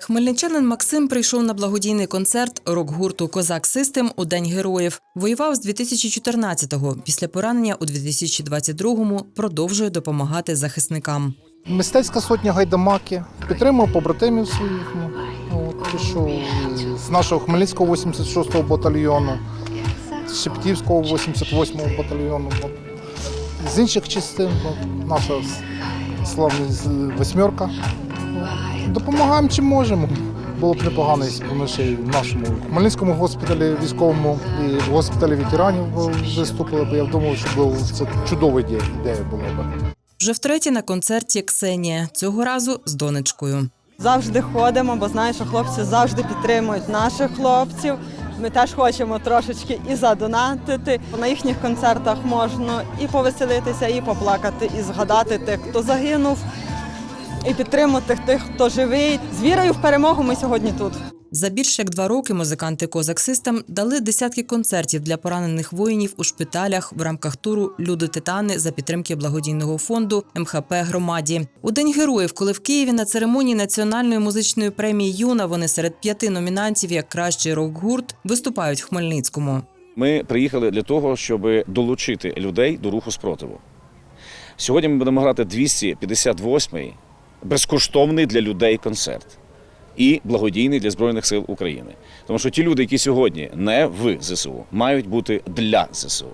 Хмельничанин Максим прийшов на благодійний концерт рок-гурту Козак Систем у День героїв. Воював з 2014-го. Після поранення у 2022-му продовжує допомагати захисникам. Мистецька сотня гайдамаки. Підтримав побратимів своїх. Ну, пішов з нашого Хмельницького 86-го батальйону, з Шептівського 88-го батальйону. З інших частин наша славна восьмерка. Допомагаємо чим можемо. Було б непогано, якщо ми ще й в нашому Хмельницькому госпіталі військовому і в госпіталі ветеранів виступили б. Я думав, що це чудова ідея, ідея була б. Вже втретє на концерті Ксенія. Цього разу з донечкою. Завжди ходимо, бо знаю, що хлопці завжди підтримують наших хлопців. Ми теж хочемо трошечки і задонатити. На їхніх концертах можна і повеселитися, і поплакати, і згадати тих, хто загинув, і підтримати тих, хто живий. З вірою в перемогу ми сьогодні тут. За більш як два роки музиканти Козак Систем дали десятки концертів для поранених воїнів у шпиталях в рамках туру Люди Титани за підтримки благодійного фонду МХП громаді. У День героїв, коли в Києві на церемонії національної музичної премії Юна вони серед п'яти номінантів як кращий рок-гурт виступають в Хмельницькому. Ми приїхали для того, щоб долучити людей до руху спротиву. Сьогодні ми будемо грати 258-й безкоштовний для людей концерт і благодійний для Збройних сил України. Тому що ті люди, які сьогодні не в ЗСУ, мають бути для ЗСУ.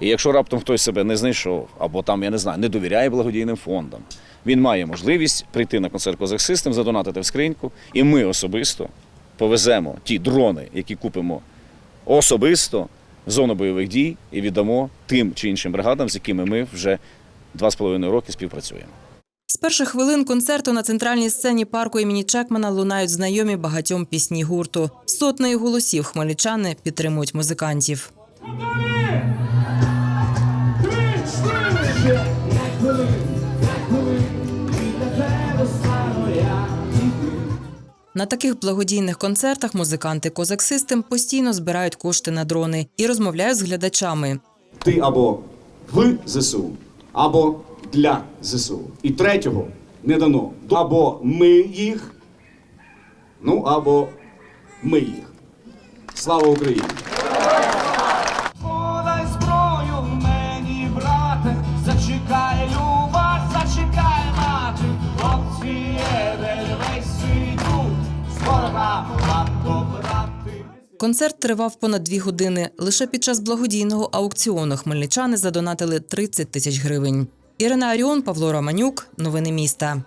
І якщо раптом хтось себе не знайшов, або там, я не знаю, не довіряє благодійним фондам, він має можливість прийти на концерт Козак Систем, задонатити в скриньку, і ми особисто повеземо ті дрони, які купимо особисто в зону бойових дій і віддамо тим чи іншим бригадам, з якими ми вже два з половиною роки співпрацюємо. З перших хвилин концерту на центральній сцені парку імені Чекмана лунають знайомі багатьом пісні гурту. Сотнею голосів хмельничани підтримують музикантів. На таких благодійних концертах музиканти Козак Систем постійно збирають кошти на дрони і розмовляють з глядачами. ти або в ЗСУ, або для ЗСУ. І третього не дано. Або ми їх, ну або ми їх. Слава Україні! Концерт тривав понад дві години. Лише під час благодійного аукціону хмельничани задонатили 30 тисяч гривень. Ірина Аріон, Павло Романюк. Новини міста.